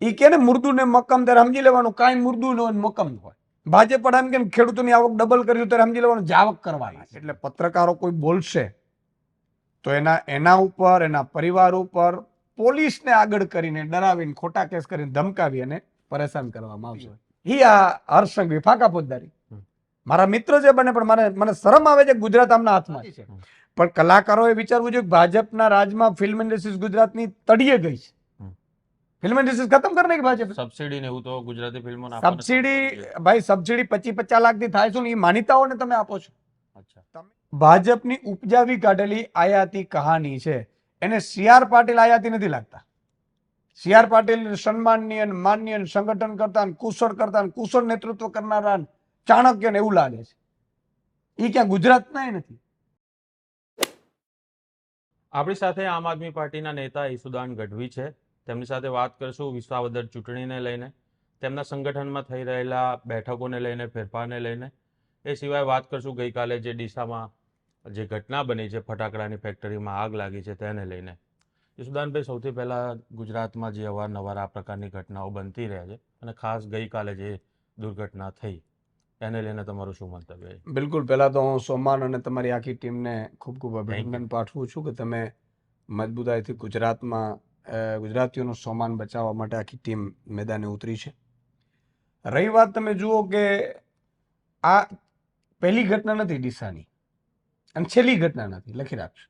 એ કે ને મુર્દુ ને મક્કમ ત્યારે સમજી લેવાનું કાંઈ મુર્દુ ન હોય મક્કમ હોય. ભાજપ પણ એમ કે ને ખેડૂતોની આવક ડબલ કર્યું ત્યારે સમજી લેવાનું જાવક કરવાના એટલે પત્રકારો કોઈ બોલશે તો એના એના ઉપર એના પરિવાર ઉપર પોલીસને આગળ કરીને ડરાવીને ખોટા કેસ કરીને ધમકાવી અને પરેશાન કરવામાં આવશે. ઈ આ હર્ષંગ ફાકા ફોજદારી. મારા મિત્ર છે બને પણ મારે મને શરમ આવે છે ગુજરાત આમના હાથમાં છે. પણ કલાકારોએ વિચારવું જોઈએ કે ભાજપના રાજમાં ફિલ્મ ઇન્ડસ્ટ્રીઝ ગુજરાતની તળિયે ગઈ છે. ફિલ્મ ઇન્ડસ્ટ્રી ખતમ કરી કે ભાજપ? સબસિડી ને એવું તો ગુજરાતી ફિલ્મો સબસિડી ભાઈ સબસિડી પચીસ પચાસ લાખથી થાય છે ને એ માન્યતાઓને તમે આપો છો. અચ્છા. ભાજપની ઉપજાવી કાઢેલી આયાતી કહાની છે. એને સીઆર પાટીલ આયાતી નથી લાગતા. સીઆર પાટીલ સન્માનનીય અને માન્ય સંગઠન કરતા કુશળ કરતા કુશળ નેતૃત્વ કરનારા ચાણક્ય ને એવું લાગે છે. એ ક્યાં ગુજરાતના નથી. આપણી સાથે આમ આદમી પાર્ટીના નેતા ઈસુદાન ગઢવી છે. તેમની સાથે વાત કરશું વિસાવદર ચૂંટણીને લઈને તેમના સંગઠનમાં થઈ રહેલા બેઠકોને લઈને ફેરફારને લઈને. એ સિવાય વાત કરશું ગઈકાલે જે ડીસામાં જે ઘટના બની છે ફટાકડાની ફેક્ટરીમાં આગ લાગી છે તેને લઈને. યશુદાનભાઈ સૌથી પહેલાં ગુજરાતમાં જે અવારનવાર આ પ્રકારની ઘટનાઓ બનતી રહે છે અને ખાસ ગઈકાલે જે દુર્ઘટના થઈ એને લઈને તમારું શું મંતવ્ય છે? બિલકુલ. પહેલાં તો હું સોમાન અને તમારી આખી ટીમને ખૂબ ખૂબ અભિનંદન પાઠવું છું કે તમે મજબૂતાઈથી ગુજરાતમાં ગુજરાતીઓનું સોમાન બચાવવા માટે આખી ટીમ મેદાને ઉતરી છે. રહી વાત તમે જુઓ કે આ પહેલી ઘટના નથી ડીસાની, અને છેલ્લી ઘટના નથી, લખી રાખજો.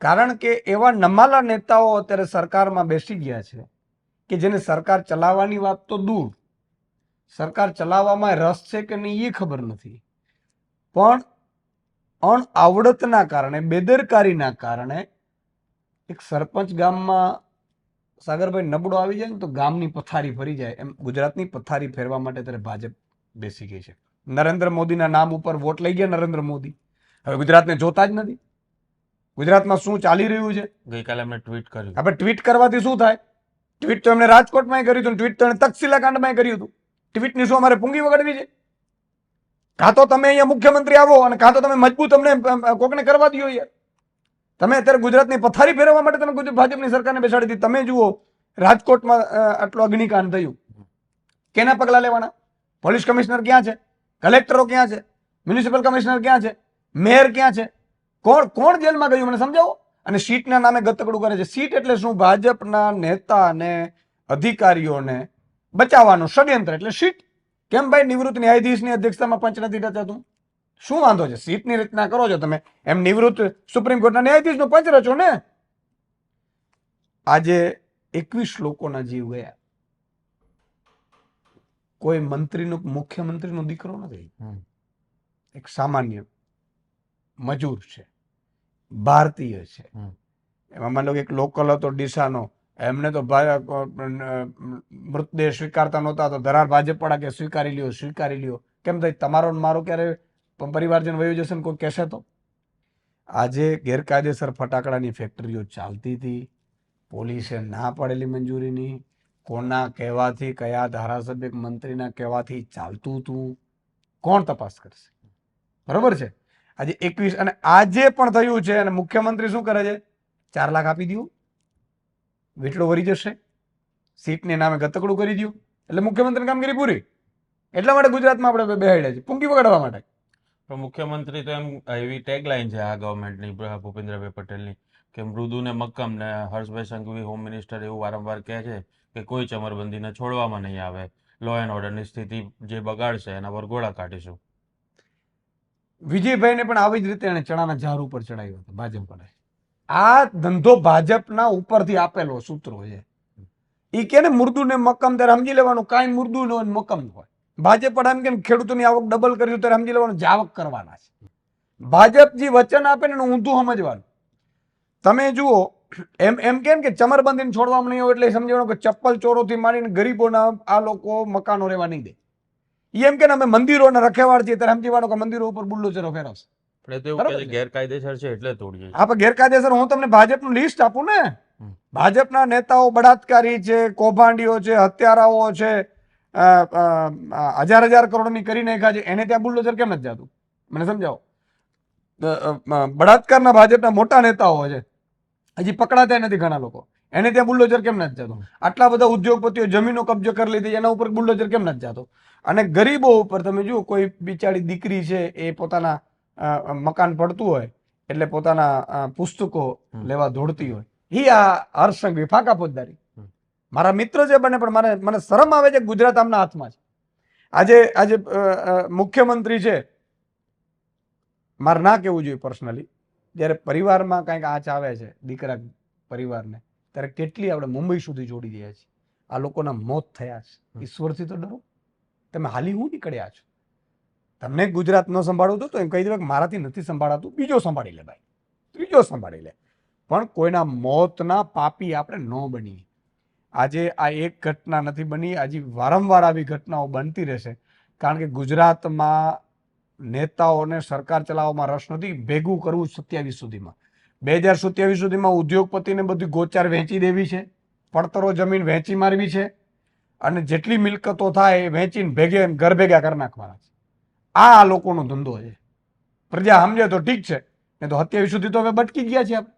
કારણ કે એવા નમાલા નેતાઓ અત્યારે સરકારમાં બેસી ગયા છે કે જેને સરકાર ચલાવવાની વાત તો દૂર, સરકાર ચલાવવામાં રસ છે કે નહીં એ ખબર નથી. પણ અણઆવડતના કારણે, બેદરકારીના કારણે એક સરપંચ ગામમાં સાગરભાઈ નબળો આવી જાય ને તો ગામની પથારી ફરી જાય. એમ ગુજરાતની પથારી ફેરવા માટે ત્યારે ભાજપ બેસી ગઈ છે. નરેન્દ્ર મોદીના નામ ઉપર વોટ લઈ ગયા નરેન્દ્ર મોદી. હવે ગુજરાતને જોતા જ નથી. ગુજરાતમાં શું ચાલી રહ્યું છે? ગઈકાલે એમણે ટ્વીટ કર્યું. આપણે ટ્વીટ કરવાથી શું થાય? ટ્વીટ તો એમણે રાજકોટમાં કર્યું હતું ટ્વીટ તો એમણે તક્ષશિલા કાંડમાં કર્યું હતું. ટ્વીટની શું અમારે પૂંગી વગાડવી છે? કાં તો તમે અહીંયા મુખ્યમંત્રી આવો અને કાં તો તમે મજબૂત અમને અમ, અમ, કોકને કરવા દો યાર. તમે અત્યારે ગુજરાતની પથારી ફેરવવા માટે તમે ગુજરાત ભાજપની સરકારને બેસાડી દીધી. તમે જુઓ, રાજકોટમાં આટલું અગ્નિકાંડ થયું. કેના પગલા લેવાના? પોલીસ કમિશનર ક્યાં છે? કલેક્ટરો ક્યાં છે? મ્યુનિસિપલ કમિશનર ક્યાં છે? મેયર ક્યાં છે? કોણ કોણ જેલમાં ગયું? મને સમજાવો? અને સીટના નામે ગતકડું કરે છે. સીટ એટલે શું? ભાજપના નેતાને, અધિકારીઓને બચાવવાનું ષડયંત્ર. એટલે સીટ? કેમ ભાઈ નિવૃત્ત ન્યાયાધીશની અધ્યક્ષતામાં પંચ નથી રચાતું? શું વાંધો છે? સીટની રચના કરો છો તમે. એમ નિવૃત્ત સુપ્રીમ કોર્ટના ન્યાયાધીશનો પંચ રચો ને? આજે એકવીસ લોકોના જીવ ગયા. કોઈ મંત્રીનો મુખ્યમંત્રીનો દીકરો નથી. એક સામાન્ય મજૂર છે. ભારતીય છે. એમાં માની લો કે એક લોકલ હતો ડીસાનો. એમને તો મૃતદેહ સ્વીકારતા નહોતા તો ધરાર ભાજપવાળા કે સ્વીકારી લ્યો સ્વીકારી લ્યો. કેમ થાય? તમારો મારો ક્યારે પ- પરિવારજન વયો જશે ને કોઈ કહેશે તો? આજે ગેરકાયદેસર ફટાકડાની ફેક્ટરીઓ ચાલતી હતી. પોલીસે ના પાડેલી મંજૂરીની. કોના કહેવાથી, કયા ધારાસભ્ય મંત્રીના કહેવાથી ચાલતું હતું કોણ તપાસ કરશે? બરોબર છે? આજે એકવીસ અને આજે પણ થયું છે અને મુખ્યમંત્રી શું કરે છે? ચાર લાખ આપી દઉં વીટલો વરી જશે. સીટને નામે ગતકડું કરી દઉં એટલે મુખ્યમંત્રીની કામગીરી પૂરી. એટલા માટે ગુજરાતમાં આપણે બેહાડ્યા છે પૂંકી વગાડવા માટે. પણ મુખ્યમંત્રી તો એમ એવી ટેગલાઇન છે આ ગવર્મેન્ટની ભૂપેન્દ્રભાઈ પટેલની કે મૃદુ ને મક્કમ ને હર્ષભાઈ સંઘવી હોમ મિનિસ્ટર એવું વારંવાર કહે છે કે કોઈ ચમરબંધીને છોડવામાં નહીં આવે. લો એન્ડ ઓર્ડરની સ્થિતિ જે બગાડશે એના પર ગોળા કાઢીશું. વિજયભાઈને પણ આવી જ રીતે એને ચણાના ઝાર ઉપર ચડાવ્યો હતો ભાજપ પર આ ધંધો ભાજપના ઉપરથી આપેલો સૂત્રો છે. એ કે ને મુર્દુ ને મક્કમ, ત્યારે સમજી લેવાનું, કાંઈ મુર્દુ ન મક્કમ હોય. ભાજપ પણ એમ કે ખેડૂતોની આવક ડબલ કર્યું ત્યારે સમજી લેવાનું જાવક કરવાના છે. ભાજપ જે વચન આપે ને એનું ઊંધું સમજવાનું. તમે જુઓ એમ એમ કેમ કે ચમરબંધીને છોડવામાં નહીં હોય એટલે સમજવાનું કે ચપ્પલ ચોરોથી માંડીને ગરીબોના આ લોકો મકાનો રહેવા નહીં દે. એમ કે અમે મંદિરોના રખેવાડ છીએ ત્યારે સમજીવાનું કે મંદિરો ઉપર બુલ્ડોચરો ફેરવશે. છે છે. ગેરકાયદેસર છે એટલે તોડીએ. ગેરકાયદેસર હું તમને ભાજપનું લિસ્ટ આપું ને. ભાજપના નેતાઓ બળાત્કારી છે કૌભાંડીઓ છે હત્યારાઓ છે હજાર હજાર કરોડની કરી નાખ્યા છે. એને ત્યાં બુલડોઝર કેમ નથી જતું? મને સમજાવો. બળાત્કારના ભાજપના મોટા નેતાઓ છે. હજી પકડાતા નથી ઘણા લોકો. એને ત્યાં બુલડોઝર કેમ નથી જતો? આટલા બધા ઉદ્યોગપતિઓ જમીનો કબજો કરી લીધી એના ઉપર બુલડોઝર કેમ નથી જતો? અને ગરીબો ઉપર તમે જુઓ કોઈ બિચારી દીકરી છે એ પોતાના મકાન પડતું હોય એટલે પોતાના પુસ્તકો લેવા દોડતી હોય. ઈ આ હર્ષસંઘવી ફાકા ફોજદારી. મારા મિત્ર છે બને પણ મારે મને શરમ આવે છે ગુજરાત આમના હાથમાં છે. આજે આજે મુખ્યમંત્રી છે. મારે ના કહેવું જોઈએ પર્સનલી જ્યારે પરિવારમાં કંઈક આંચ આવે છે દીકરા પરિવારને ત્યારે કેટલી આપણે મુંબઈ સુધી જોડી દઈએ છીએ. આ લોકોના મોત થયા છે. ઈશ્વરથી તો ડરો. તમે હાલી હું નીકળ્યા છો? તમને ગુજરાત ન સંભાળવું તો એમ કહી દેવાય કે મારાથી નથી સંભાળાતું. બીજો સંભાળી લે ભાઈ. ત્રીજો સંભાળી લે. પણ કોઈના મોતના પાપી આપણે ન બનીએ. આજે આ એક ઘટના નથી બની, આજે વારંવાર આવી ઘટનાઓ બનતી રહેશે. કારણ કે ગુજરાતમાં નેતાઓને સરકાર ચલાવવામાં રસ નથી, ભેગું કરવું સત્યાવીસ સુધીમાં. બે હજાર સત્યાવીસ સુધીમાં ઉદ્યોગપતિને બધી ગોચાર વહેંચી દેવી છે, પડતરો જમીન વહેંચી મારવી છે, અને જેટલી મિલકતો થાય એ વહેંચીને ભેગે ઘર ભેગા કરી નાખવાના છે. આ આ લોકોનો ધંધો છે. પ્રજા સમજે તો ઠીક છે ને તો સત્યાવીસ સુધી તો હવે બટકી ગયા છે આપણે.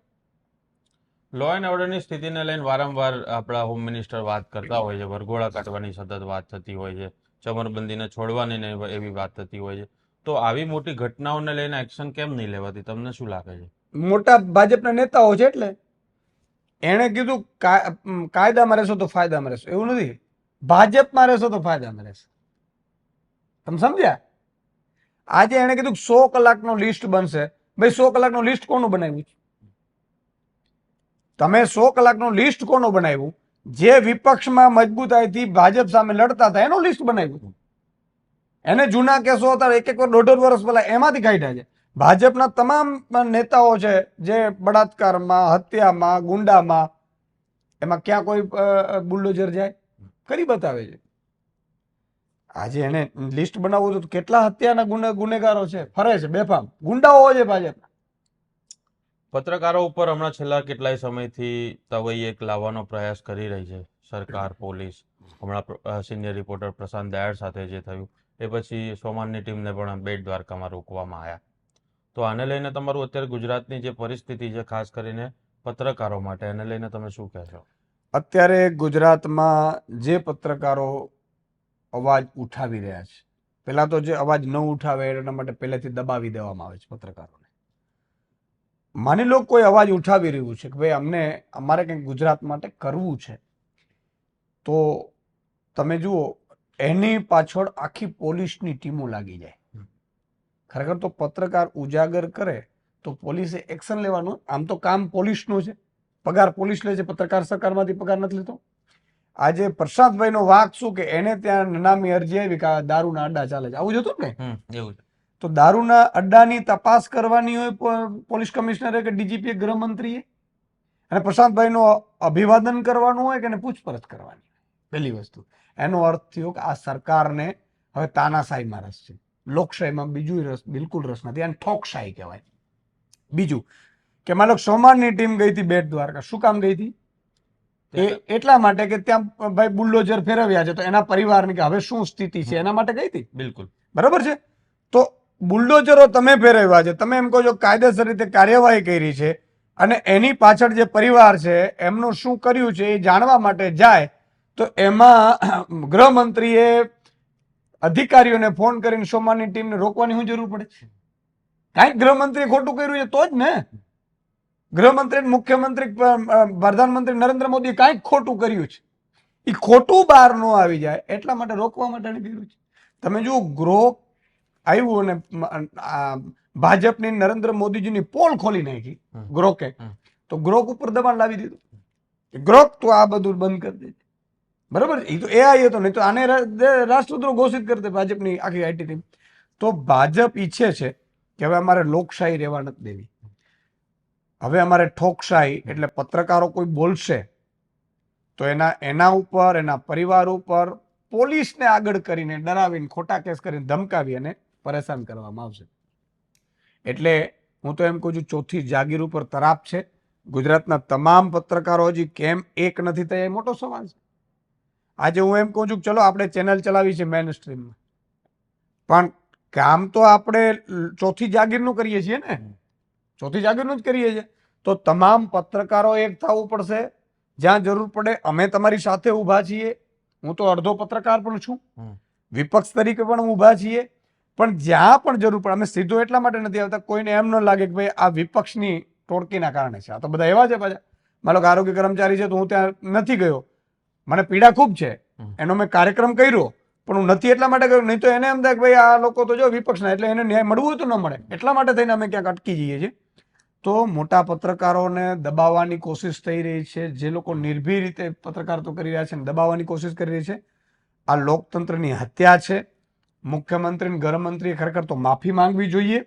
લો એન્ડ ઓર્ડરની સ્થિતિને લઈને વારંવાર આપણા હોમ મિનિસ્ટર વાત કરતા હોય છે, વરઘોડા કાઢવાની સતત વાત થતી હોય છે, ચમરબંધીને છોડવાની એવી વાત થતી હોય છે. તો આવી મોટી ઘટનાઓને લઈને એક્શન કેમ નહીં લેવાતી? તમને શું લાગે છે? મોટા ભાજપના નેતાઓ છે એટલે. એણે કીધું કાયદામાં રહેશો તો ફાયદામાં રહેશો. એવું નથી. ભાજપમાં રહેશો તો ફાયદામાં રહેશો. તમે સમજ્યા? આજે એણે કીધું સો કલાકનો લિસ્ટ બનશે. ભાઈ, સો કલાકનો લિસ્ટ કોનું બનાવ્યું છે? તમે સો કલાકનું લિસ્ટ કોનું બનાવ્યું? જે વિપક્ષમાં મજબૂતાઈથી ભાજપ સામે લડતા હતા, એનું લિસ્ટ બનાવ્યું હતું. એને જૂના કેસો હતા, એક એક દોઢ વર્ષ પહેલા એમાંથી કાઢ્યા છે. ભાજપના તમામ નેતાઓ છે, જે બળાત્કારમાં, હત્યામાં, ગુંડામાં, એમાં ક્યાં કોઈ બુલડોઝર જાય? કરી બતાવે છે. આજે એને લિસ્ટ બનાવવું તો કેટલા હત્યાના ગુનેગારો છે? ફરે છે, બેફામ. ગુંડાઓ છે ભાજપ પત્રકારો ઉપર હમણાં છેલ્લા કેટલાય સમયથી તવઈ એક લાવવાનો પ્રયાસ કરી રહી છે. સરકાર, પોલીસ, હમણાં સિનિયર રિપોર્ટર પ્રશાંત દયાળ સાથે જે થયું, એ પછી સોમાનની ટીમને પણ બેટ દ્વારકામાં રોકવામાં આવ્યા. તો આને લઈને તમારું અત્યારે ગુજરાતની જે પરિસ્થિતિ છે, ખાસ કરીને પત્રકારો માટે, એને લઈને તમે શું કહેશો અત્યારે ગુજરાતમાં જે પત્રકારો અવાજ ઉઠાવી રહ્યા છે, પહેલાં તો જે અવાજ ન ઉઠાવે એના માટે પહેલેથી દબાવી દેવામાં આવે છે પત્રકારોને. માની લો કોઈ અવાજ ઉઠાવી રહ્યું છે કે ભાઈ અમને અમારે કંઈક ગુજરાત માટે કરવું છે તો તમે જુઓ એની પાછળ આખી પોલીસની ટીમો લાગી જાય. ખરેખર તો પત્રકાર ઉજાગર કરે તો પોલીસે એક્શન લેવાનું. આમ તો કામ પોલીસનું છે. પગાર પોલીસ લે છે પત્રકાર સરકારમાંથી પગાર નથી લેતો. આજે પ્રશાંતભાઈનો વાક શું કે એને ત્યાં નનામી અરજી આવી કે દારૂના અડ્ડા ચાલે છે? આવું જ હતું ને એવું તો દારૂના અડ્ડાની તપાસ કરવાની હોય પોલીસ કમિશનરે કે ડીજીપીએ ગૃહમંત્રીએ? અને પ્રશાંતભાઈનો અભિવાદન કરવાનું હોય કે એને પૂછપરછ કરવાની પહેલી વસ્તુ. એનો અર્થ થયો કે આ સરકારને હવે તાનાશાહીમાં રસ છે. લોકશાહીમાં બીજું રસ બિલકુલ રસ નથી. અને ઠોકશાહી કહેવાય. બીજું કે માનો સોમાનની ટીમ ગઈ હતી બેટ દ્વારકા. શું કામ ગઈ હતી? એ એટલા માટે કે ત્યાં ભાઈ બુલ્ડોઝર ફેરવ્યા છે. તો એના પરિવારની કે હવે શું સ્થિતિ છે? એના માટે ગઈ હતી? બિલકુલ. બરાબર છે? તો બુલડોઝરો તમે ફેરવ્યા છે. તમે એમ કહો છો કાયદેસર રીતે કાર્યવાહી કરી છે અને એની પાછળ જે પરિવાર છે એમનું શું કર્યું છે એ જાણવા માટે જાય તો એમાં ગૃહમંત્રીએ અધિકારીઓને ફોન કરીને સોમાની ટીમને રોકવાની શું જરૂર પડે છે? કાંઈક ગૃહમંત્રીએ ખોટું કર્યું છે તો જ ને. ગૃહમંત્રી મુખ્યમંત્રી પ્રધાનમંત્રી નરેન્દ્ર મોદીએ કાંઈક ખોટું કર્યું છે. એ ખોટું બહાર ન આવી જાય એટલા માટે રોકવા માટે કર્યું છે. તમે જુઓ ગ્રો આવ્યું અને આ ભાજપની નરેન્દ્ર મોદીજીની પોલ ખોલી નાખી ગ્રોકે. તો ગ્રોક ઉપર દબાણ લાવી દીધું. ગ્રોક તો આ બધું બંધ કરી દેજે બરાબર? એ તો એ આવી હતો નહીં તો આને રાષ્ટ્રદ્રોહ ઘોષિત કરી દે ભાજપની આખી આઈટી ટીમ તો ભાજપ ઈચ્છે છે કે હવે અમારે લોકશાહી રહેવા નથી દેવી. હવે અમારે ઠોકશાહી એટલે પત્રકારો કોઈ બોલશે તો એના એના ઉપર એના પરિવાર ઉપર પોલીસને આગળ કરીને ડરાવીને ખોટા કેસ કરીને ધમકાવી અને પરેશાન કરવામાં આવશે. એટલે હું તો એમ કહું છું ચોથી જાગીર ઉપર તરાપ છે. ગુજરાતના તમામ પત્રકારો હજી કેમ એક નથી થયા એ મોટો સવાલ છે. આજે હું એમ કહું છું કે ચલો આપણે ચેનલ ચલાવી છે મેન સ્ટ્રીમમાં પણ કામ તો આપણે ચોથી જાગીરનું કરીએ છીએ ને. ચોથી જાગીરનું જ કરીએ છીએ. તો તમામ પત્રકારો એક થવું પડશે. જ્યાં જરૂર પડે અમે તમારી સાથે ઊભા છીએ. હું તો અડધો પત્રકાર પણ છું. વિપક્ષ તરીકે પણ ઊભા છીએ. પણ જ્યાં પણ જરૂર પડે અમે સીધો એટલા માટે નથી આવતા કોઈને એમ ન લાગે કે ભાઈ આ વિપક્ષની ટોળકીના કારણે છે. આ તો બધા એવા છે પાછા. મારો કે આરોગ્ય કર્મચારી છે તો હું ત્યાં નથી ગયો. મને પીડા ખૂબ છે. એનો મેં કાર્યક્રમ કર્યો પણ હું નથી એટલા માટે કર્યો નહીં તો એને એમ થાય કે ભાઈ આ લોકો તો જો વિપક્ષના એટલે એને ન્યાય મળવું હોય તો ન મળે. એટલા માટે થઈને અમે ક્યાંક અટકી જઈએ છીએ. તો મોટા પત્રકારોને દબાવવાની કોશિશ થઈ રહી છે. જે લોકો નિર્ભય રીતે પત્રકાર તો કરી રહ્યા છે ને દબાવવાની કોશિશ કરી રહી છે. આ લોકતંત્રની હત્યા છે. મુખ્યમંત્રી અને ગૃહમંત્રીએ ખરેખર તો માફી માંગવી જોઈએ.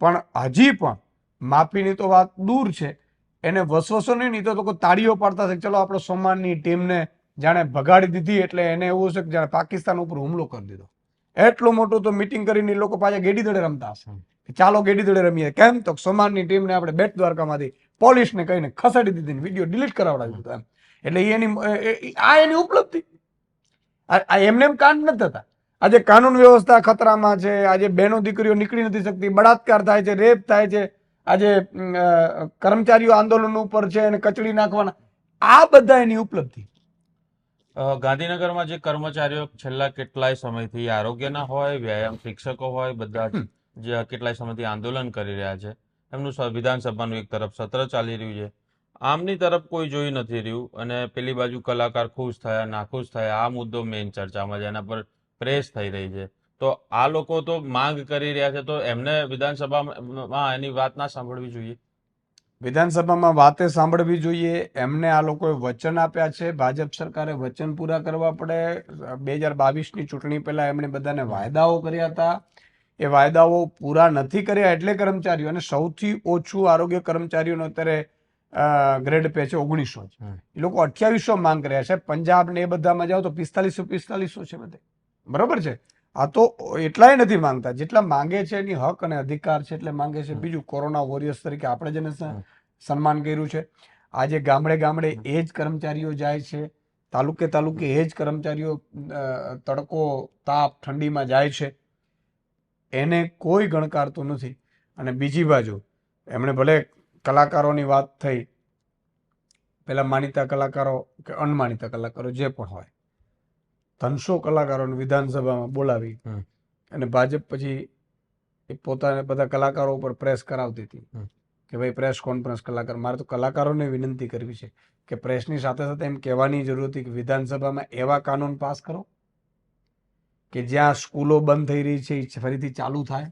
પણ હજી પણ માફીની તો વાત દૂર છે. એને વસવસો નહીં નહીં તો લોકો તાળીઓ પાડતા છે ચલો આપણે સોમાનની ટીમને જાણે ભગાડી દીધી એટલે એને એવું છે કે જાણે પાકિસ્તાન ઉપર હુમલો કરી દીધો. એટલું મોટું તો મિટિંગ કરીને લોકો પાછા ગેડી દડે રમતા હશે. ચાલો ગેડી દડે રમીએ. કેમ? તો સોમાનની ટીમને આપણે બેટ દ્વારકામાંથી પોલીસને કહીને ખસેડી દીધી વીડિયો ડિલીટ કરાવડાવી દીધો એમ. એટલે એની આ એની ઉપલબ્ધિ. આ એમને એમ કાંડ નથી થતા. આજે કાનૂન વ્યવસ્થા ખતરામાં છે આજે બહેનો દીકરીઓ નીકળી નથી શકતી બળાત્કાર થાય છે રેપ થાય છે આજે કર્મચારીઓ આંદોલન ઉપર છે અને કચડી નાખવાના આ બધા એની ઉપલબ્ધિ. ગાંધીનગરમાં જે કર્મચારીઓ છેલ્લા કેટલાય સમયથી આરોગ્યના હોય વ્યાયામ શિક્ષકો હોય બધા જ કેટલાય સમયથી આંદોલન કરી રહ્યા છે એમનું વિધાનસભાનું એક તરફ સત્ર ચાલી રહ્યું છે. આમની તરફ કોઈ જોઈ નથી રહ્યું અને પેલી બાજુ કલાકાર ખુશ થયા નાખુશ થયા આ મુદ્દો મેઇન ચર્ચામાં છે. એના પર પ્રેસ થઈ રહી છે. તો આ લોકો તો માંગ કરી રહ્યા છે તો એમને વિધાનસભામાં એની વાત ના સાંભળવી જોઈએ. વિધાનસભામાં વાતે સાંભળવી જોઈએ. એમને આ લોકોએ વચન આપ્યા છે. ભાજપ સરકારે વચન પૂરા કરવા પડે. બે હજાર બાવીસની ચૂંટણી પહેલા એમણે બધાને વાયદાઓ કર્યા હતા. એ વાયદાઓ પૂરા નથી કર્યા એટલે કર્મચારીઓ અને સૌથી ઓછું આરોગ્ય કર્મચારીઓનો અત્યારે ગ્રેડ પે છે ઓગણીસો છે એ લોકો અઠ્યાવીસો માંગ કર્યા છે. પંજાબ ને એ બધામાં જાઓ તો પિસ્તાલીસો પિસ્તાલીસો છે બધે. બરોબર છે? આ તો એટલાય નથી માંગતા. જેટલા માંગે છે એની હક અને અધિકાર છે એટલે માંગે છે. બીજું કોરોના વોરિયર્સ તરીકે આપણે જેને સન્માન કર્યું છે. આજે ગામડે ગામડે એ જ કર્મચારીઓ જાય છે. તાલુકે તાલુકે એ જ કર્મચારીઓ તડકો તાપ ઠંડીમાં જાય છે. એને કોઈ ગણકારતું નથી. અને બીજી બાજુ એમણે ભલે કલાકારોની વાત થઈ પેલા માનીતા કલાકારો કે અનમાનીતા કલાકારો જે પણ હોય ત્રણસો કલાકારોને વિધાનસભામાં બોલાવી અને ભાજપ પછી એ પોતાને બધા કલાકારો ઉપર પ્રેસ કરાવતી હતી કે ભાઈ પ્રેસ કોન્ફરન્સ કલાકાર મારે તો કલાકારોને વિનંતી કરવી છે કે પ્રેસની સાથે સાથે એમ કહેવાની જરૂર હતી કે વિધાનસભામાં એવા કાનૂન પાસ કરો કે જ્યાં સ્કૂલો બંધ થઈ રહી છે એ ફરીથી ચાલુ થાય.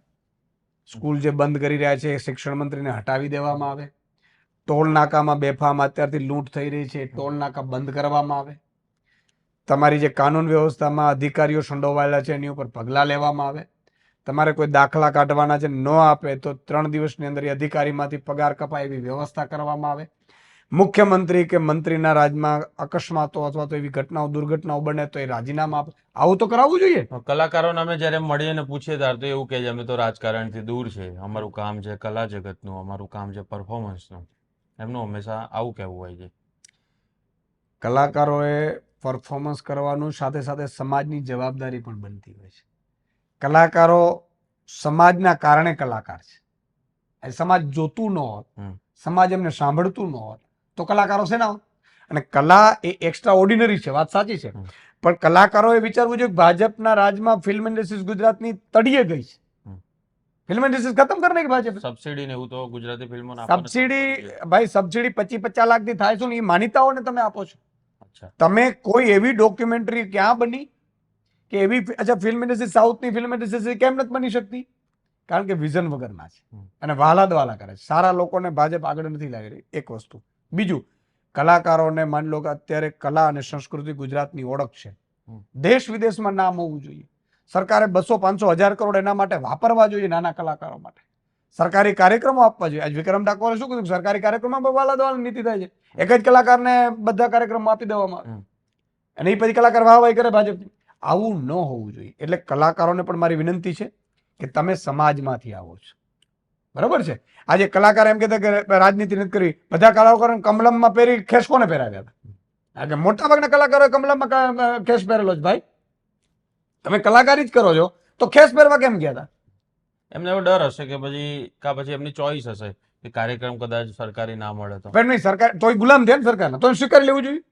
સ્કૂલ જે બંધ કરી રહ્યા છે એ શિક્ષણ મંત્રીને હટાવી દેવામાં આવે. ટોલ નાકામાં બેફામ અત્યારથી લૂંટ થઈ રહી છે ટોલ નાકા બંધ કરવામાં આવે. તમારી જે કાનૂન વ્યવસ્થામાં અધિકારીઓ સંડોવાયેલા છે એની ઉપર પગલાં લેવામાં આવે. તમારે કોઈ દાખલા કાઢવાના છે ન આપે તો ત્રણ દિવસની અંદર એ અધિકારીમાંથી પગાર કપાય એવી વ્યવસ્થા કરવામાં આવે. મુખ્યમંત્રી કે મંત્રીના રાજમાં અકસ્માતો અથવા તો એવી ઘટનાઓ દુર્ઘટનાઓ બને તો એ રાજીનામા આપે. આવું તો કરાવવું જોઈએ. કલાકારોને અમે જ્યારે મળીએ ને પૂછીએ ત્યારે તો એવું કહે છે અમે તો રાજકારણથી દૂર છે. અમારું કામ છે કલા જગતનું અમારું કામ છે પરફોર્મન્સનું એમનું હંમેશા આવું કહેવું હોય છે. કલાકારોએ પરફોર્મન્સ કરવાનું સાથે સાથે સમાજની જવાબદારી પણ બનતી હોય છે. કલાકારો સમાજના કારણે કલાકાર છે. એ સમાજ જોતું ન હોત સમાજ એમને સાંભળતું ન હોત તો કલાકારો છે ના અને કલા એ એક્સ્ટ્રા ઓર્ડિનરી છે વાત સાચી છે. પણ પણ કલાકારોએ વિચારવું જોઈએ કે ભાજપના રાજમાં ફિલ્મ ઇન્ડસ્ટ્રીઝ ગુજરાતની તળિયે ગઈ છે. ફિલ્મ ઇન્ડસ્ટ્રીઝ ખતમ કરી નાખી ભાજપ. સબસિડી ને એવું તો ગુજરાતી ફિલ્મો સબસિડી ભાઈ સબસિડી પચીસ પચાસ લાખથી થાય છે ને એ માન્યતાઓને તમે આપો છો. તમે કોઈ એવી ડોક્યુમેન્ટરી ક્યાં બની કે એવી અચ્છા ફિલ્મ ઇન્ડસ્ટ્રી સાઉથની ફિલ્મ ઇન્ડસ્ટ્રી કેમ નથી બની શકતી? કારણ કે વિઝન વગરના છે. અને વાલા દવાલા કરે છે. સારા લોકોને ભાજપ આગળ નથી લાગી રહી. એક વસ્તુ. બીજું કલાકારોને માની લો કે અત્યારે કલા અને સંસ્કૃતિ ગુજરાતની ઓળખ છે. દેશ વિદેશમાં નામ હોવું જોઈએ. સરકારે બસો પાંચસો હજાર કરોડ એના માટે વાપરવા જોઈએ નાના કલાકારો માટે. સરકારી કાર્યક્રમો આપવા જોઈએ. આજ વિક્રમ ઠાકોરે શું કીધું? સરકારી કાર્યક્રમમાં વાલા દેવાની નીતિ થાય છે. એક જ કલાકારને બધા કાર્યક્રમો આપી દેવામાં આવે. અને એ પછી કલાકાર વાહવાહી કરે ભાજપ આવું ન હોવું જોઈએ. એટલે કલાકારોને પણ મારી વિનંતી છે કે તમે સમાજમાંથી આવો છો. બરાબર છે? આજે કલાકાર એમ કહેતા કે રાજનીતિ નથી કરવી બધા કલાકારો કમલમમાં પહેરી ખેસ કોને પહેરાવ્યા? હતા કે મોટા ભાગના કલાકારો કમલમમાં ખેસ પહેરેલો છે ભાઈ. તમે કલાકારી જ કરો છો. તો ખેસ પહેરવા કેમ ગયા હતા? એમને એવો ડર હશે કે પછી કા પછી એમની ચોઈસ હશે કે કાર્યક્રમ કદાચ સરકારી ના મળે તો. નહીં, સરકાર, તોય ગુલામ છે ને સરકારના તો સ્વીકારી લેવું જોઈએ.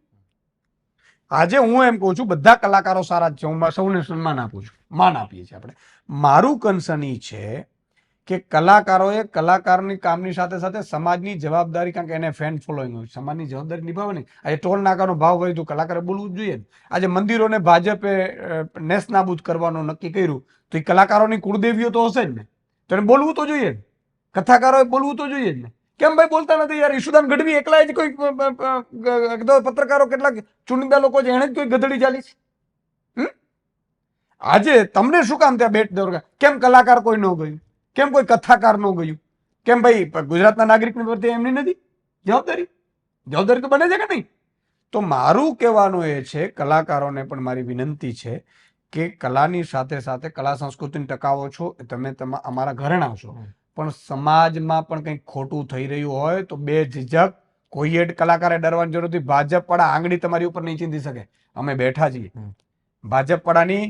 આજે હું એમ કહું છું, બધા કલાકારો સારા જ છે, હું સૌને સન્માન આપું છું, માન આપીએ છીએ આપણે. મારું કન્સર્ન એ છે કે કલાકારોએ કલાકારની કામની સાથે સાથે સમાજની જવાબદારી કારણ કે એને ફેન ફોલોઈંગ હોય સમાજની જવાબદારી નિભાવે નહીં આજે ટોલ નાકાનો ભાવ હોય તો કલાકારે બોલવું જ જોઈએ આજે મંદિરોને ભાજપે અ, નેસ નાબૂદ કરવાનું નક્કી કર્યું તો એ કલાકારોની કુળદેવીઓ તો હશે જ ને. તો એને બોલવું તો જોઈએ કથાકારોએ બોલવું તો જોઈએ જ ને. કેમ ભાઈ બોલતા નથી યાર? ઈશુદાન ગઢવી એકલા જ કોઈ પત્રકારો કેટલાક ચુનિંદા લોકો છે એણે જ કોઈ ગધડી ચાલી છે? આજે તમને શું કામ ત્યાં બેટ દોરગા? કેમ કલાકાર કોઈ ન ગયું? કેમ કોઈ કથાકાર ન ગયું? કેમ ભાઈ ગુજરાતના નાગરિકની પ્રત્યે એમની નથી? જવાબદારી? જવાબદારી તો બને છે કે નહીં? તો મારું કહેવાનું એ છે કલાકારોને પણ મારી વિનંતી છે કે કલાની સાથે સાથે કલા સંસ્કૃતિને ટકાવો છો તમે અમારા ઘરેણા છો પણ સમાજમાં પણ કંઈક ખોટું થઈ રહ્યું હોય તો બે ઝીઝક કોઈ કલાકારે ડરવાની જરૂર નથી. ભાજપ પડા આંગળી તમારી ઉપર નહીં ચીંધી શકે. અમે બેઠા છીએ. ભાજપ પડાની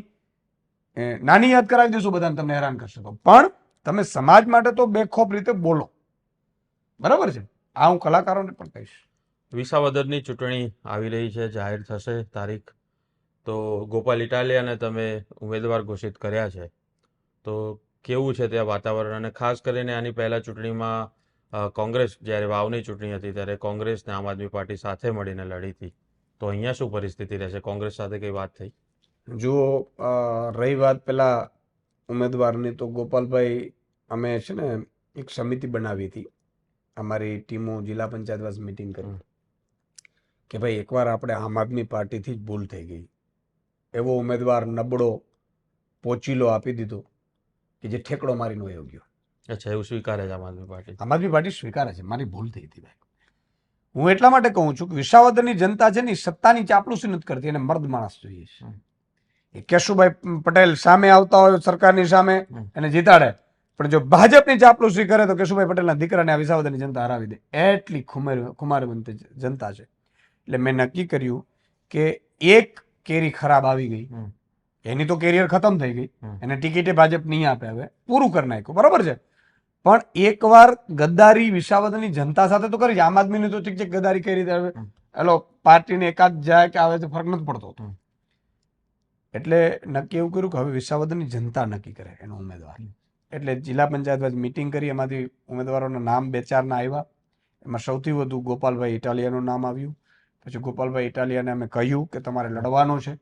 નાની યાદ કરાવી દઈશું બધાને તમને હેરાન કરશે પણ તમે સમાજ માટે તો બેખોફ રીતે બોલો. બરાબર છે? આ હું કલાકારોને પણ કહીશ. વિસાવદરની ચૂંટણી આવી રહી છે જાહેર થશે તારીખ. તો ગોપાલ ઇટાલિયાને તમે ઉમેદવાર ઘોષિત કર્યા છે. તો કેવું છે ત્યાં વાતાવરણ? અને ખાસ કરીને આની પહેલા ચૂંટણીમાં કોંગ્રેસ જ્યારે વાવની ચૂંટણી હતી ત્યારે કોંગ્રેસને આમ આદમી પાર્ટી સાથે મળીને લડી હતી. તો અહીંયા શું પરિસ્થિતિ રહેશે? કોંગ્રેસ સાથે કઈ વાત થઈ? જુઓ રહી વાત પેલા ઉમેદવારની તો ગોપાલભાઈ અમે છે ને એક સમિતિ બનાવી હતી. અમારી ટીમો જિલ્લા પંચાયત વાસ મિટિંગ કરી. કે ભાઈ એકવાર આપણે આમ આદમી પાર્ટીથી જ ભૂલ થઈ ગઈ. એવો ઉમેદવાર નબળો પોચીલો આપી દીધો કે જે ઠેકડો મારીને વયો ગયો. અચ્છા એવું સ્વીકારે છે આમ આદમી પાર્ટી. આમ આદમી પાર્ટી સ્વીકારે છે. મારી ભૂલ થઈ હતી ભાઈ. હું એટલા માટે કહું છું કે વિસાવદરની જનતા છે ને સત્તાની ચાપલુસી નથી કરતી એને મર્દ માણસ જોઈએ છે. કેશુભાઈ પટેલ સામે આવતા હોય સરકારની સામે એને જીતાડે. પણ જો ભાજપની ચાપલુસી કરે તો કેશુભાઈ પટેલના દીકરાને આ વિસાવદરની જનતા હરાવી દે. એટલી ખુમાર ખુમારવંત જનતા છે. એટલે મેં નક્કી કર્યું કે એક કેરી ખરાબ આવી ગઈ. એની તો કેરિયર ખતમ થઈ ગઈ. એને ટિકિટે ભાજપ નહીં આપે હવે. પૂરું કરી નાખ્યું. બરાબર છે? પણ એકવાર ગદ્દારી વિસાવદરની જનતા સાથે તો કરી. આમ આદમીની તો ઠીક છે ગદ્દારી કઈ રીતે આવે. હેલો પાર્ટીને એકાદ જાય કે આવે તો ફરક નથી પડતો એટલે નક્કી એવું કર્યું કે હવે વિસાવદરની જનતા નક્કી કરે એનો ઉમેદવાર. એટલે જિલ્લા પંચાયત મિટિંગ કરી એમાંથી ઉમેદવારોના નામ બે ચારના આવ્યા. એમાં સૌથી વધુ ગોપાલભાઈ ઇટાલિયાનું નામ આવ્યું. પછી ગોપાલભાઈ ઇટાલિયાને અમે કહ્યું કે તમારે લડવાનું છે.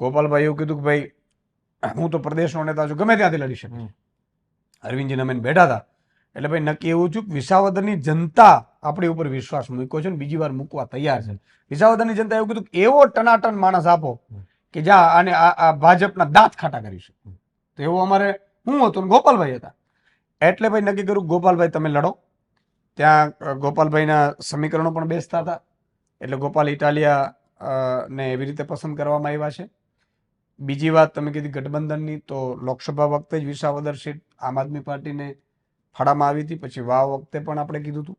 ગોપાલભાઈ એવું કીધું કે ભાઈ હું તો પ્રદેશનો નેતા છું ગમે ત્યાંથી લડી શકું. અરવિંદજી અમે બેઠા હતા. એટલે ભાઈ નક્કી એવું છું કે વિસાવદરની જનતા આપણી ઉપર વિશ્વાસ મૂક્યો છે ને બીજી વાર મૂકવા તૈયાર છે. વિસાવદરની જનતા એવું કીધું કે એવો ટનાટન માણસ આપો કે જ્યાં આને આ આ ભાજપના દાંત ખાટા કરીશું તો એવું અમારે હું હતું ને ગોપાલભાઈ હતા. એટલે ભાઈ નક્કી કર્યું, ગોપાલભાઈ તમે લડો. ત્યાં ગોપાલભાઈના સમીકરણો પણ બેસતા હતા. એટલે ગોપાલ ઇટાલિયા ને એવી રીતે પસંદ કરવામાં આવ્યા છે. બીજી વાત તમે કીધી ગઠબંધનની, તો લોકસભા વખતે જ વિસાવદર સીટ આમ આદમી પાર્ટીને ફાળામાં આવી હતી. પછી વાવ વખતે પણ આપણે કીધું હતું.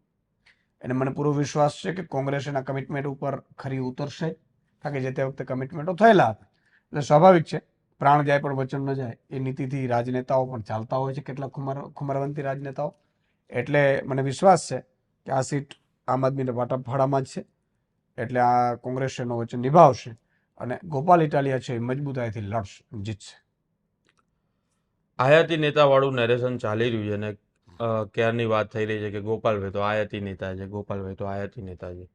અને મને પૂરો વિશ્વાસ છે કે કોંગ્રેસ એના કમિટમેન્ટ ઉપર ખરી ઉતરશે. કારણ કે જે તે વખતે કમિટમેન્ટો થયેલા હતા. એટલે સ્વાભાવિક છે. પ્રાણ જાય પણ વચન ન જાય એ નીતિથી રાજનેતાઓ પણ ચાલતા હોય છે કેટલાક ખુમાર ખુમારવંતી રાજનેતાઓ. એટલે મને વિશ્વાસ છે કે આ સીટ આમ આદમીને વાટા ફાળામાં જ છે. એટલે આ કોંગ્રેસ એનો વચન નિભાવશે અને ગોપાલ ઇટાલિયા છે એ મજબૂતાઈથી લડશે જીતશે. આયાતી નેતાવાળું નેરેશન ચાલી રહ્યું છે અને ક્યારની વાત થઈ રહી છે કે ગોપાલભાઈ તો આયાતી નેતા છે ગોપાલભાઈ તો આયાતી નેતા છે.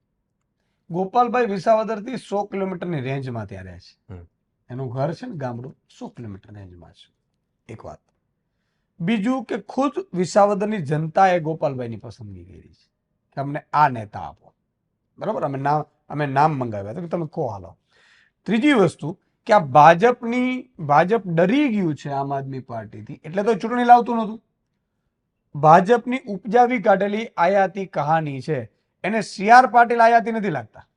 ગોપાલભાઈ વિસાવદરથી સો કિલોમીટરની રેન્જમાં ત્યાં રહે છે. એનું ઘર છે ને ગામડું, સો કિલોમીટર રેન્જમાં છે. એક વાત. બીજું કે ખુદ વિસાવદરની જનતાએ ગોપાલભાઈની પસંદગી કરી છે કે અમને આ નેતા આપો. બરાબર? અમે નામ અમે નામ મંગાવ્યા હતા કે તમે કહો હાલો. ત્રીજી વસ્તુ કે આ ભાજપની, ભાજપ ડરી ગયું છે આમ આદમી પાર્ટીથી, એટલે તો ચૂંટણી લાવતું નહોતું. ભાજપની ઉપજાવી કાઢેલી આયાતી કહાની છે, એને સી આર પાટીલ આયાતી નથી લાગતા.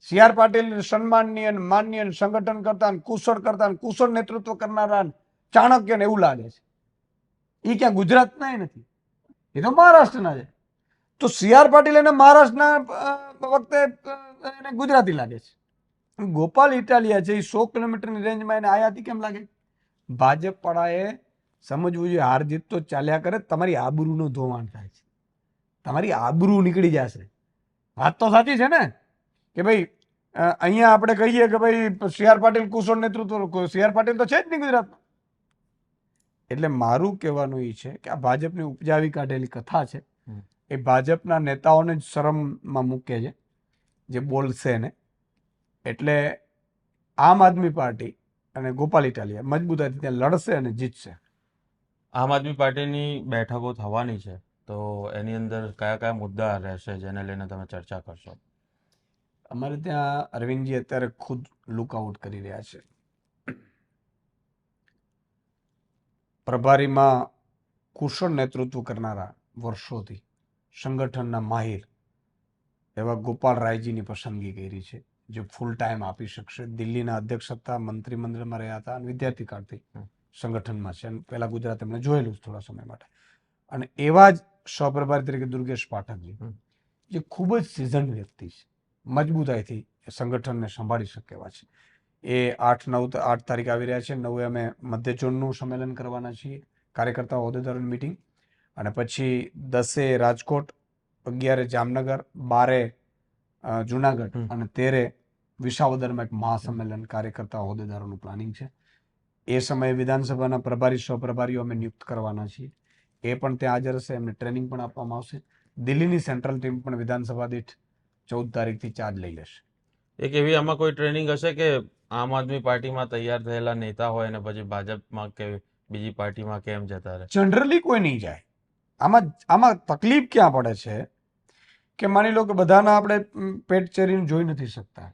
સી આર પાટીલ સન્માનનીય અને સંગઠન કરતા કુશળ કરતા કુશળ નેતૃત્વ કરનારા ચાણક્ય ને એવું લાગે છે. એ ક્યાં ગુજરાતના નથી. એ તો મહારાષ્ટ્રના છે. તો સી આર પાટીલ એને મહારાષ્ટ્રના વખતે એને ગુજરાતી લાગે છે. ગોપાલ ઇટાલિયા છે એ સો કિલોમીટરની રેન્જમાં એને આયાતી કેમ લાગે? ભાજપ પડાએ સમજવું જોઈએ, હાર જીત તો ચાલ્યા કરે, તમારી આબરૂનું ધોવાણ થાય છે. તમારી આબરૂ નીકળી જશે. વાત તો સાચી છે ને? કે ભાઈ અહીંયા આપણે કહીએ કે ભાઈ સી આર પાટીલ કુશળ નેતૃત્વ સી આર પાટીલ તો છે જ નહીં ગુજરાતમાં એટલે મારું કહેવાનું એ છે કે આ ભાજપની ઉપજાવી કાઢેલી કથા છે એ ભાજપના નેતાઓને જ શરમમાં મૂકે છે જે બોલશે ને. એટલે આમ આદમી પાર્ટી અને ગોપાલ ઇટાલિયા મજબૂતાથી ત્યાં લડશે અને જીતશે. આમ આદમી પાર્ટીની બેઠકો થવાની છે તો એની અંદર કયા કયા મુદ્દા રહેશે જેને લઈને તમે ચર્ચા કરશો? અમારે ત્યાં અરવિંદજી અત્યારે ખુદ લુકઆઉટ કરી રહ્યા છે. પ્રભારીમાં કુશળ નેતૃત્વ કરનારા વર્ષોથી સંગઠનના માહિર એવા ગોપાલ રાયજીની પસંદગી કરી છે જે ફૂલ ટાઈમ આપી શકશે. દિલ્હીના અધ્યક્ષ હતા મંત્રીમંડળમાં રહ્યા હતા અને વિદ્યાર્થી કાળથી સંગઠનમાં છે. અને પહેલા ગુજરાત એમણે જોયેલું છે થોડા સમય માટે. અને એવા જ સહપ્રભારી તરીકે દુર્ગેશ પાઠકજી જે ખૂબ જ સિઝન વ્યક્તિ છે. મજબૂતાઈથી સંગઠનને સંભાળી શકે એવા છે. એ આઠ નવ આઠ તારીખ આવી રહ્યા છે. નવે અમે મધ્ય ઝોનનું સંમેલન કરવાના છીએ. કાર્યકર્તા હોદ્દેદારોની મિટિંગ. અને પછી દસે રાજકોટ અગિયારે જામનગર બારે જુનાગઢ અને તેરે વિસાવદરમાં એક મહાસંમેલન કાર્યકર્તા હોદ્દેદારોનું પ્લાનિંગ છે. એ સમયે વિધાનસભાના પ્રભારી સહપ્રભારીઓ અમે નિયુક્ત કરવાના છીએ. એ પણ ત્યાં હાજર હશે. એમને ટ્રેનિંગ પણ આપવામાં આવશે. દિલ્હીની સેન્ટ્રલ ટીમ પણ વિધાનસભા દીઠ ચૌદ તારીખથી ચાર્જ લઈ લેશે. એક એવી આમાં કોઈ ટ્રેનિંગ હશે કે આમ આદમી પાર્ટીમાં તૈયાર થયેલા નેતા હોય અને પછી ભાજપમાં કે બીજી પાર્ટીમાં કેમ જતા રહે? જનરલી કોઈ નહીં જાય. આમાં આમાં તકલીફ ક્યાં પડે છે? કે માની લો કે બધાના આપણે પેટ ચેરીને જોઈ નથી શકતા.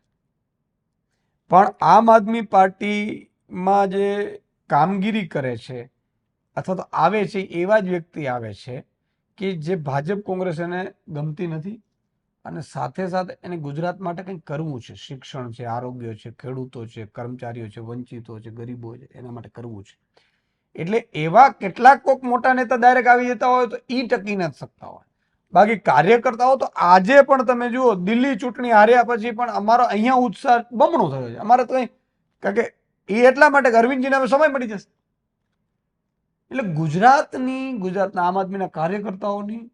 પણ આમ આદમી પાર્ટીમાં જે કામગીરી કરે છે અથવા તો આવે છે એવા જ વ્યક્તિ આવે છે કે જે ભાજપ કોંગ્રેસ એને ગમતી નથી. અને સાથે સાથે એને ગુજરાત માટે કંઈક કરવું છે. શિક્ષણ છે, આરોગ્ય છે, ખેડૂતો છે, કર્મચારીઓ છે, વંચિતો છે, ગરીબો છે, એના માટે કરવું છે. એટલે એવા કેટલાક કોક મોટા નેતા ડાયરેક્ટ આવી જતા હોય તો એ ટકી નથી શકતા હોય. બાકી કાર્યકર્તાઓ તો આજે પણ તમે જુઓ, દિલ્હી ચૂંટણી હાર્યા પછી પણ અમારો અહીંયા ઉત્સાહ બમણો થયો છે. અમારે તો કારણ કે એ એટલા માટે અરવિંદજીને હવે સમય મળી જશે. એટલે ગુજરાતની, ગુજરાતના આમ આદમીના કાર્યકર્તાઓની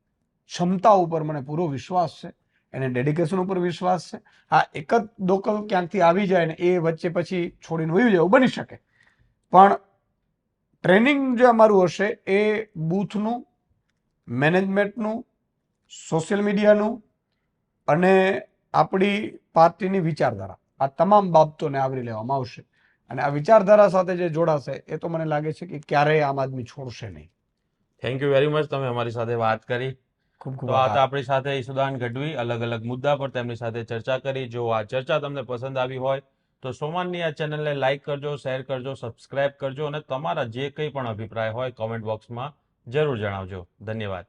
ક્ષમતા ઉપર મને પૂરો વિશ્વાસ છે. એને ડેડિકેશન ઉપર વિશ્વાસ છે. હા, એક જ દોકલ ક્યાંકથી આવી જાય ને એ વચ્ચે પછી છોડીને વયું જાય એવું બની શકે. પણ ટ્રેનિંગ જે અમારું હશે એ બૂથનું, મેનેજમેન્ટનું, સોશિયલ મીડિયાનું અને આપણી પાર્ટીની વિચારધારા. આ તમામ બાબતોને આવરી લેવામાં આવશે. અને આ વિચારધારા સાથે જે જોડાશે એ તો મને લાગે છે કે ક્યારેય આમ આદમી છોડશે નહીં. થેન્ક યુ વેરી મચ તમે અમારી સાથે વાત કરી. ખૂબ ખૂબ તો આ તો. આપણી સાથે ઈશુદાન ગઢવી અલગ અલગ મુદ્દા પર તેમની સાથે ચર્ચા કરી. જો આ ચર્ચા તમને પસંદ આવી હોય તો સોમાનની આ ચેનલને લાઇક કરજો શેર કરજો સબસ્ક્રાઇબ કરજો અને તમારા જે કંઈ પણ અભિપ્રાય હોય કોમેન્ટ બોક્સમાં જરૂર જણાવજો. ધન્યવાદ.